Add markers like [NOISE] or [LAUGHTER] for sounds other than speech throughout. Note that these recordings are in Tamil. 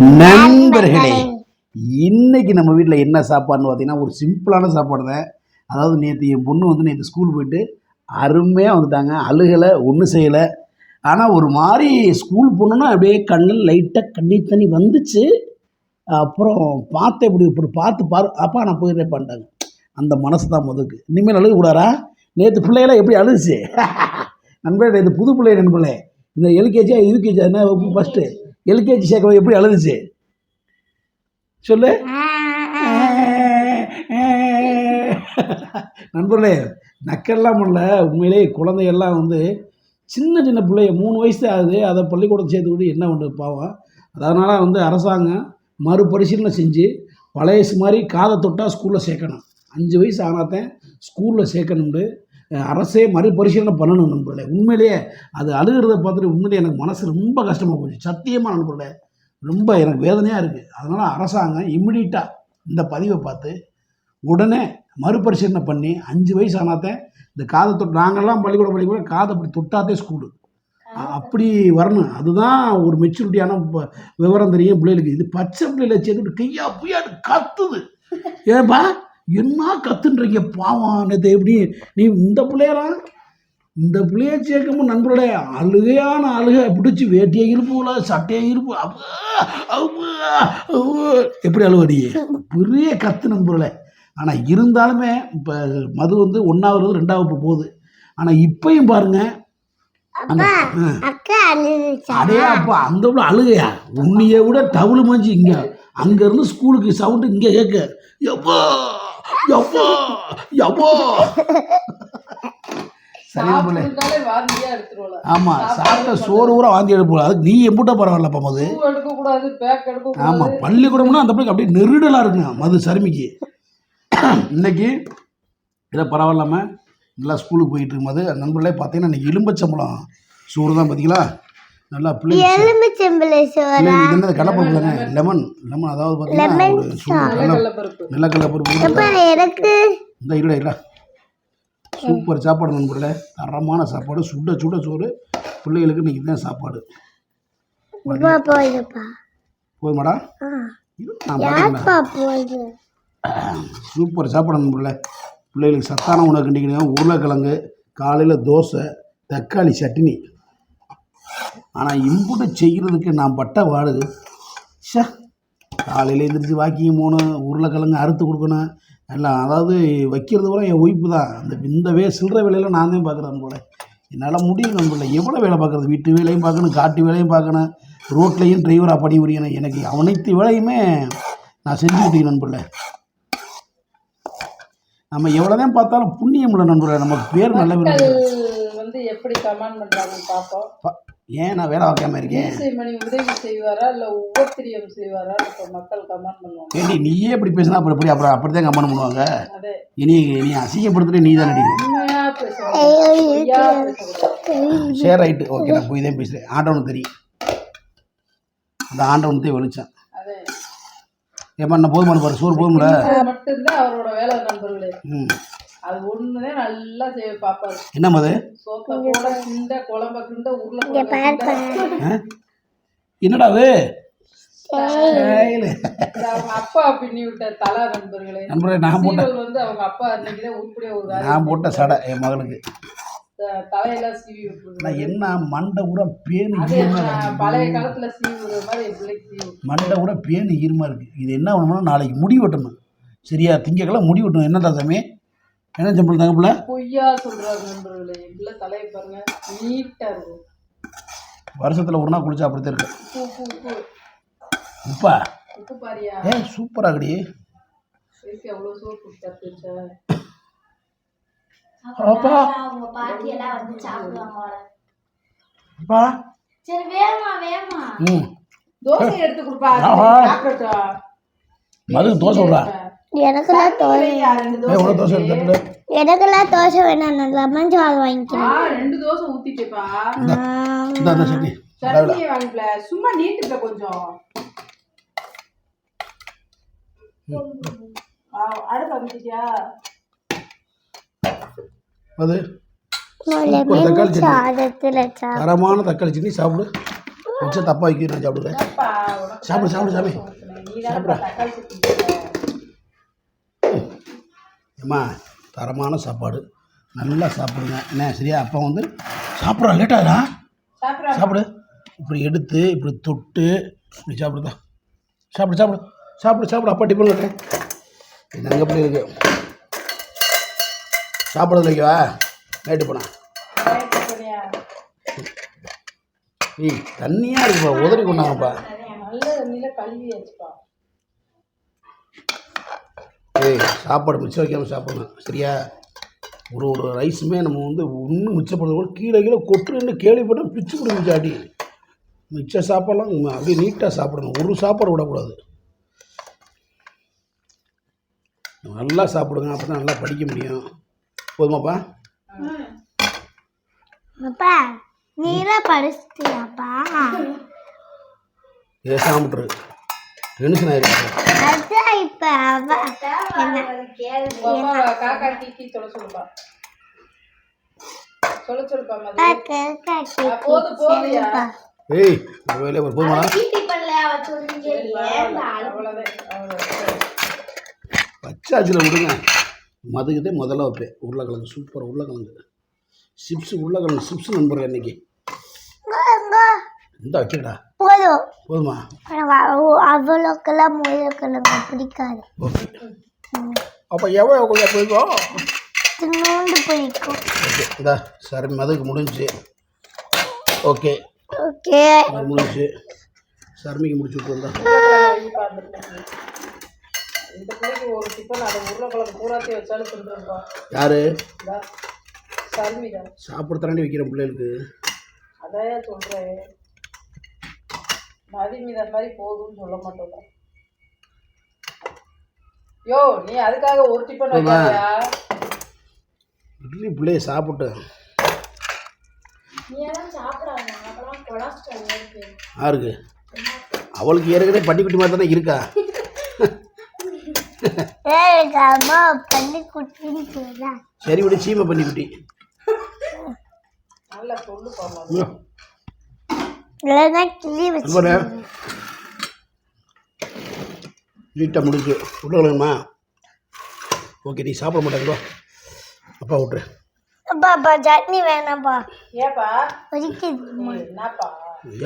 நண்பர்களே இன்னைக்கு நம்ம வீட்டில் என்ன சாப்பாடுன்னு பார்த்தீங்கன்னா ஒரு சிம்பிளான சாப்பாடு தான். அதாவது நேற்று என் பொண்ணு வந்து நேற்று ஸ்கூல் போயிட்டு அருமையாக வந்துட்டாங்க. அழுகலை ஒன்றும் செய்யலை. ஆனால் ஒரு மாதிரி ஸ்கூல் போனோன்னா அப்படியே கண்ணில் லைட்டாக கண்ணீர் தண்ணி வந்துச்சு. அப்புறம் பார்த்து இப்படி இப்படி பார்த்து பாரு அப்பா நான் போயிடுறேன் பண்ணிட்டாங்க அந்த மனசு தான் முதலுக்கு இனிமேல் அழுகக்கூடாரா நேற்று பிள்ளைகளாம் எப்படி அழுதுச்சு? [LAUGHS] நண்பர்களே நேற்று புது பிள்ளை நண்பர்களே. இந்த எல்கேஜியா யூகேஜி என்ன ஃபஸ்ட்டு எல்கேஜி சேர்க்கும் எப்படி அழுதுச்சு? சொல்லு. நண்பர்களே நக்கெல்லாம் பண்ணல உண்மையிலேயே குழந்தையெல்லாம் வந்து சின்ன சின்ன பிள்ளைய மூணு வயசு ஆகுது. அதை பள்ளிக்கூடம் சேர்த்து விட்டு என்ன பண்ணுறது பாவம். அதனால் வந்து அரசாங்கம் மறுபரிசீலனை செஞ்சு பழைய மாதிரி காதை தொட்டால் ஸ்கூலில் சேர்க்கணும். அஞ்சு வயசு ஆனாதான் ஸ்கூலில் சேர்க்கணும்னு அரசே மறுபரிசீலனை பண்ணணும் நண்பர்களே. உண்மையிலேயே அது அழுகிறத பார்த்துட்டு உண்மையிலேயே எனக்கு மனசு ரொம்ப கஷ்டமாக போச்சு. சத்தியமாக நண்பர்களே ரொம்ப எனக்கு வேதனையாக இருக்குது அதனால் அரசாங்கம் இம்மிடியட்டாக இந்த பதிவை பார்த்து உடனே மறுபரிசீலனை பண்ணி அஞ்சு வயசு ஆனாதான் இந்த காதை தொட்டு நாங்கள்லாம் பள்ளிக்கூடம் பள்ளிக்கூடம் காதை அப்படி தொட்டாதே ஸ்கூலு. அப்படி வரணும். அதுதான் ஒரு மெச்சூரிட்டியான விவரம் தெரியும் பிள்ளைகளுக்கு. இது பச்சை பிள்ளைகளை சேர்த்துட்டு கையா புயாடு கத்துது. ஏப்பா என்ன கத்துன்றீங்க? பாவம் நேற்று எப்படி? நீ இந்த பிள்ளையெல்லாம் இந்த பிள்ளைய சேர்க்கும் நண்பர்களே அழுகையான அழுகை பிடிச்சி வேட்டியை இருப்புல சட்டையை இருப்பு. எப்படி அழுவடி பெரிய கத்து நண்பர்களே ஆனால் இருந்தாலுமே இப்போ மது வந்து ஒன்றாவது ரெண்டாவது போகுது. ஆனால் இப்பயும் பாருங்க அடே அப்பா அந்த உள்ள அழுகையா? உன்னைய விட டவுளு மாஞ்சி இங்க. அங்க இருந்து ஸ்கூலுக்கு சவுண்டு இங்க கேட்க. எப்பா எப்பா சரியா எடுத்துருவோம்ல. ஆமா சாப்பிட்ட சோறு கூட வாந்தி எடுப்போம் அதுக்கு நீ எம்பிட்ட பரவாயில்லப்பா மது. பூ எடுக்க கூடாது பேக் எடுக்க ஆமா பள்ளிக்கூடம்னா அந்த பிள்ளைக்கு அப்படியே நெருடலா இருக்குங்க மது சருமிக்கு. இன்னைக்கு இதை பரவாயில்லாம நல்லா ஸ்கூலுக்கு போயிட்டு இருக்கும்போது நண்பர்களே பார்த்தீங்கன்னா இன்னைக்கு எலும்பச்சம்பளம் சோறு தான் பார்த்தீங்களா நல்லா பிள்ளைங்க எலுமிச்சம்பளை சோறா? இல்லை இது கடப்பருப்பு தானே லெமன் லெமன் அதாவது பார்த்தீங்கன்னா ஒரு சூடு நல்ல கடலை பருப்பு நிலக்கடலை பருப்பு அப்பா எனக்கு? இந்த இருடா இருடா. சூப்பர் சாப்பாடு நண்பர்களே. தரமான சாப்பாடு சுட சுட சோறு. பிள்ளைகளுக்கு இன்னைக்கு தான் சாப்பாடு. போதுமாடா? சூப்பர் சாப்பாடு நண்பர்களே. பிள்ளைகளுக்கு சத்தான உணவு கண்டிக்கணும் உருளைக்கிழங்கு காலையில் தோசை தக்காளி சட்னி. ஆனால் இம்புட்டு செய்கிறதுக்கு நான் பட்ட வாடு ஷே காலையில் எழுந்திரிச்சு வாக்கிங் போகணும் உருளைக்கிழங்கு அறுத்து கொடுக்கணும். எல்லாம் அதாவது வைக்கிறது கூட என் ஒய்ப்பு தான் அந்த இந்த வே சில்லற வேலையெல்லாம் நான் தான் பார்க்குறேன் போல. என்னால் முடியும் நண்பர்களே எவ்வளோ வேலை பார்க்குறது வீட்டு வேலையும் பார்க்கணும் காட்டு வேலையும் பார்க்கணும் ரோட்லேயும் டிரைவராக பணி புரியணும். எனக்கு அனைத்து வேலையுமே நான் செஞ்சுக்கிட்டேன் நண்பர்களே நம்ம எவ்வளோதான் பார்த்தாலும் புண்ணியம் இல்லை நண்பர்களே. நமக்கு பேர் நல்ல. வந்து எப்படி கமெண்ட் பண்றாங்கன்னு பார்ப்போம். ஏன் நான் வேலை பார்க்காம இருக்கேன்? இசை மணி உதவி செய்வாரா? இல்ல உபத்திரியம் செய்வாரா? இப்ப மக்கள் கமெண்ட் பண்ணுவாங்க. ஏடி நீயே இப்படி பேசினா அப்புறம் எப்படி? அப்புறம் அப்படி தான் கமெண்ட் பண்ணுவாங்க. இனி நீ அசிங்கப்படுத்துட்டு நீ தான் நடி உண்மையா பேசணும் பொய்யா பேசக்கூடாது சரி ரைட்டு ஓகே நான் போய் தான் பேசுகிறேன் ஆண்டவனுக்கு தெரியும் அந்த ஆண்டவனுக்கு வெளிச்சம் அதே ஏப்பா நான் போதுமான பாரு சோறு போதும்ல? இது மட்டும்தான் அவரோட வேலை நண்பர்களே. ம். அது ஒண்ணுதான் நல்லா பாப்பாரு என்ன மது சோத்த கூட கிண்ட குழம்ப கிண்ட ஆ? என்னடா அது? அப்பா பின்னி விட்ட தலா நண்பர்களே. நண்பரே நான் போட்ட சீவல் வந்து அவங்க அப்பா அன்னைக்குதான் உருப்படியா ஒரு நான் போட்ட சடை என் மகளுக்கு. த- தலையெல்லாம் சீவி நான் என்ன மண்டை கூட பேனு அதே. பழைய காலத்துல சீவி விடுற மாதிரி. மண்டை கூட பேனு ஈரமா இருக்கு. இது என்ன பண்ணணும்னா நாளைக்கு முடி வெட்டணும். சரியா? திங்கக்கெல்லாம் முடி வெட்டணும். என்னடா சாமி? என்ன சம்பளம் தங்கப்பில்ல பொய்யா சொல்றாரு நண்பர்களே. பிள்ளை தலையை பாருங்க. நீட்டா இருக்கும். வருஷத்தில் ஒரு நாள் குளிச்சா அப்படித்தான் இருக்கு. உப்பு உப்பு உப்பு. உப்பா? பாரியா? ஏ சூப்பராகடி வயசு எவ்வளவு சோப்பு கத்து வச்சா அப்பா. அவங்க பாட்டி எல்லாம் வந்து சாப்பிடுவாங்க போல. அப்பா. சரி வேகமா வேகமா. ம். தோசை எடுத்து கொடுப்பா. ஆஹா. சாப்பிடட்டும். மது தோசை விட்றா. எனக்கெல்லாம் தோசை எவ்வளோ தோசை எடுத்து எனக்கெல்லாம் தோசை வேணாம். நான் லெமன் ஆ வாங்கிக்கிறேன். ரெண்டு தோசை ஊத்திட்டேப்பா. இந்த சட்னி அதாவது சட்னி வாங்கிக்கல சும்மா கொஞ்சம். அடுப்பு அது? தக்காளி சட்னி. தரமான தக்காளி சட்னி சாப்பிடு. மிச்சம் தப்பாக வைக்கிறேன் நான் சாப்பிடுவேன். சாப்பிடு, சாப்பிடு, சாமி. நீதானப்பா அம்மா தரமான சாப்பாடு. நல்லா சாப்பிடுங்க. என்ன சரியா? அப்போ வந்து சாப்பிட்றா லேட்டாகிறா. சாப்பிடு. இப்படி எடுத்து இப்படி தொட்டு இப்படி சாப்பிடுதா. சாப்பிடு சாப்பிடு. சாப்பிடு சாப்பிடு. அப்பா டிஃபன் கட்டுறேன். இது அங்கே எப்படி இருக்கு? சாப்பிட்றது வைக்கவா நைட்டு போனா? ஏய் தண்ணியாக இருக்குப்பா. உதறி கொண்டாங்கப்பா நல்ல தண்ணியில கழுவியாச்சுப்பா. ஏய் சாப்பாடு மிச்சம் வைக்காமல் சாப்பிடணும். சரியா? ஒரு ஒரு ரைஸுமே நம்ம வந்து ஒன்றும் மிச்சப்படுறது கூட கீழே கீழே கொட்டுன்னு கேள்விப்பட்டோம். பிச்சு கொடுங்க அடி மிச்ச சாப்பாடெல்லாம் உம் அப்படியே நீட்டாக சாப்பிடணும். ஒரு சாப்பாடு விடக்கூடாது. நல்லா சாப்பிடுங்க. அப்போ தான் நல்லா படிக்க முடியும். போதுமாப்பா? அப்பா நீலாம் படிச்சிட்டியாப்பா? இதை டென்ஷன் ஆயிருக்கு. ஏய் வேலையை ஒரு அவ்வளவுதான். பச்சாச்சில் விடுங்க. மதுக்குதே முதல்ல வைப்பேன். உருளைக்கிழங்கு சூப்பர் உருளைக்கிழங்கு. சிப்ஸ் உருளைக்கிழங்கு சிப்ஸ் நண்பர்கள் இன்னைக்கு. இந்த வைக்கிறடா போதும். போதுமா? அவ்வளோக்கெல்லாம் முயலுக்கெல்லாம் பிடிக்காது. ஓகே. அப்போ எவ்வளோ கொஞ்சம் போய்க்கோ? திருநோண்டு பிடிக்கும் ஓகே இந்த சரி மதுக்கு முடிஞ்சுச்சு. ஓகே. ஓகே. அது முடிஞ்சுச்சு. சர்மிக்கு முடிச்சு விட்டு வந்தா கழுவிப்பா அந்த பிள்ளைக்கு. இந்த பிள்ளைக்கு ஒரு டிஃபன் அதை உருளைக்கிழங்கு பூராத்தையும் வச்சாலும் தின்றுப்பா யார்? சாப்பிட்றதாண்டி வைக்கிற பிள்ளைகளுக்கு. அதான் சொல்றேன். மதி மீத மாதிரி போதும்னு சொல்ல மாட்டோம் யோ நீ அதுக்காக ஒரு டிஃபன். வைக்காதயா இட்லி பிள்ளைய சாப்பிட்டு. யாருக்கு? அவளுக்கு ஏற்கனவே பட்டிக்குட்டி மாதிரி தானே இருக்கா? பண்ணி சரி விடு சீமை பண்டிக்குட்டி நல்லா சொல்லுப்பா மதி ஐயோ, இல்லைன்னா கிளி வச்சு நீட்டாக முடிஞ்சு. விட்டுக்கலாமா ஓகே நீ சாப்பிட மாட்டேங்களோ அப்பா விட்டுரு. அப்பா அப்பா சட்னி வேணாம்ப்பா. ஏப்பா? ஒதுக்கிது ஏய், என்னப்பா?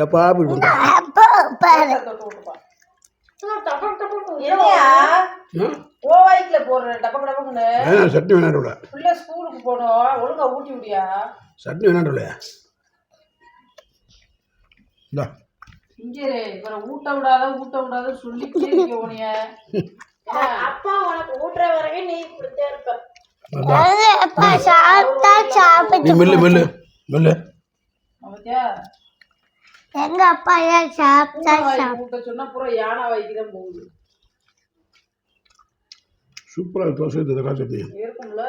ஏப்பா இப்படி பண்ணுற அப்பா வேணாம் சட்னி வேணாடுல பிள்ளை ஸ்கூலுக்கு போகணும். ஒழுங்கா ஊட்டி விடியா? சட்னி வேணாடுல இந்தா. இங்கே இவரை ஊட்ட விடாத ஊட்ட விடாத சொல்லிக்கிட்டே இருக்க உனைய அப்பா உனக்கு ஊட்டுற வரைக்கும் நீ இப்படித்தான் இருப்ப. அப்பா சாப்பிட்டா நீ சாப்பிட்டு மெல்லு மெல்லு மெல்லு. அவத்தியா எங்க அப்பா ஏன் சாப்பிட்டா சாப்பிட்டு ஊட்ட சொன்னா பூரா யானை வாய்க்கு தான் போகுது சூப்பராக தோசை சட்னி இருக்கும்ல.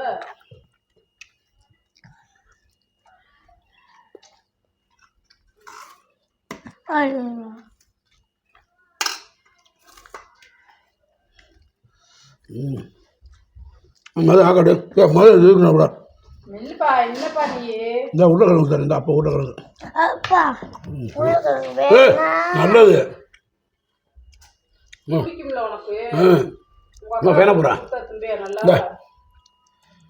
மது ஆக்காடு ஏ மது இருக்கணும் கூட. மெல்லுப்பா என்னப்பா நீ. இந்த உருளைக்கிழங்கு தரேன். இந்த அப்போ உருளைக்கிழங்கு. நல்லது.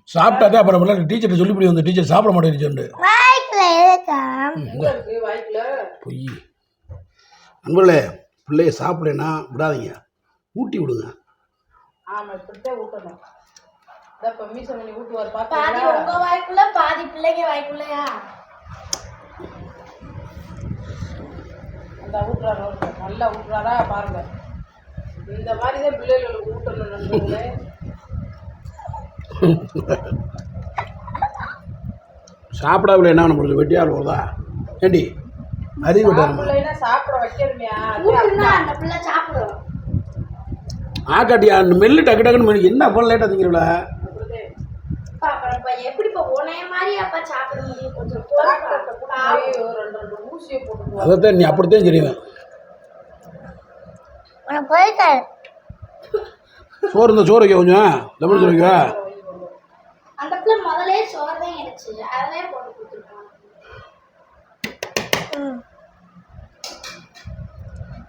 சாப்பிட்டாதான் அப்புறம் டீச்சர்கிட்ட சொல்லி புரிய வந்து. டீச்சர் சாப்பிட மாட்டேன் டீச்சர்ண்டு வாய்க்குள்ள இருக்கா? எங்க இருக்கு வாய்க்குல பொய். நண்பர்களே பிள்ளைய சாப்பிடலன்னா விடாதீங்க. ஊட்டி விடுங்க. பாதி உங்க வாய்க்குள்ள பாதி பிள்ளைங்க வாய்க்குள்ளயா? அந்த ஊட்டுறாரு. நல்லா ஊட்டுறாரா பாருங்க. இந்த மாதிரி தான் பிள்ளைகளுக்கு ஊட்டணும் நண்பர்களே சாப்பிடாமல என்ன பண்ண முடியும் வெட்டியால் போதா ஏண்டி? அறிவு ஆக்காட்டியா அந்த மெல்லு டக்கு டக்குன்னு என்ன லேட்டாக அப்பா சாப்பிட முடியும் கொஞ்சம் ரெண்டு ரெண்டு ஊசியை போட்டு அதைத்தான் நீ அப்படித்தான் போயிருக்காரு சோறு இந்த சோறு வைக்க கொஞ்சம். லெமன் சோறு வைக்க. அந்த பிள்ளை முதலே சோறு தான் எடுச்சு அதே போட்டு கொடுத்துருக்கான்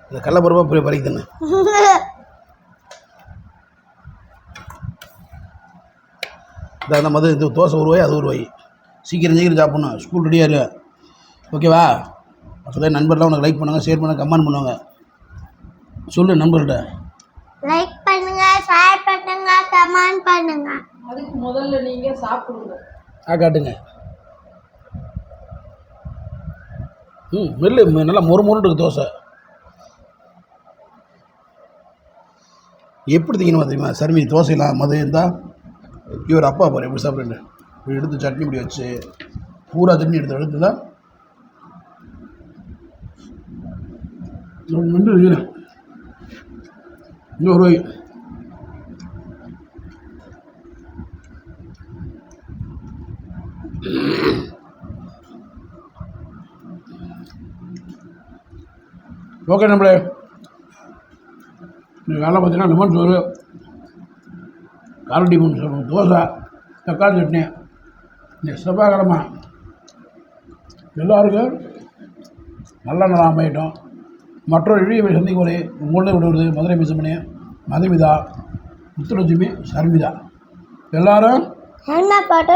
இந்த கடலப்பருவா போய் பறிக்குதுன்னு இந்த அந்த மது இது தோசை ஒரு ரூபாய் அது ஒரு ரூபாய் சீக்கிரம் சீக்கிரம் சாப்பிட்ணும். ஸ்கூல் ரெடியாக இரு. ஓகேவா அப்போதான் நண்பர்லாம் உனக்கு லைக் பண்ணுங்கள் ஷேர் பண்ணுங்க கமெண்ட் பண்ணுவாங்க. சொல்லு நண்பர்கிட்ட லைக் பண்ணுங்க ஷேர் பண்ணுங்க கமெண்ட் பண்ணுங்க. அதுக்கு முதல்ல நீங்க சாப்பிடுங்க. ஆ காட்டுங்க. ம் மெல்லு நல்லா மொறு மொறுன்னு தோசை. எப்படி திங்கணும் தெரியுமா? சர்மி தோசையெல்லாம் மது இருந்தால் இவர் அப்பா பாரு எப்படி சாப்பிட்றேன் இப்படி எடுத்து சட்னி இப்படி வச்சு பூரா சட்னி எடுத்து எடுத்து தான் இன்னொரு இருக்கிறேன் இன்னும் ஒரு ரூபாய் ஓகே நம்மளே இன்னைக்கு வேலை பார்த்தீங்கன்னா லெமன் சோறு காரட்டி மூணு சோறு தோசை தக்காளி சட்னி இந்த செவ்வாய்க்கிழமை எல்லாருக்கும் நல்ல நாளாக அமையட்டும் மற்றொரு இழிவை சந்திக்கும் வரை உங்களுடைய விடுவது மதுரை மிசமணி மதுமிதா முத்துலட்சுமி சர்மிதா எல்லாரும் என்ன பாட்டு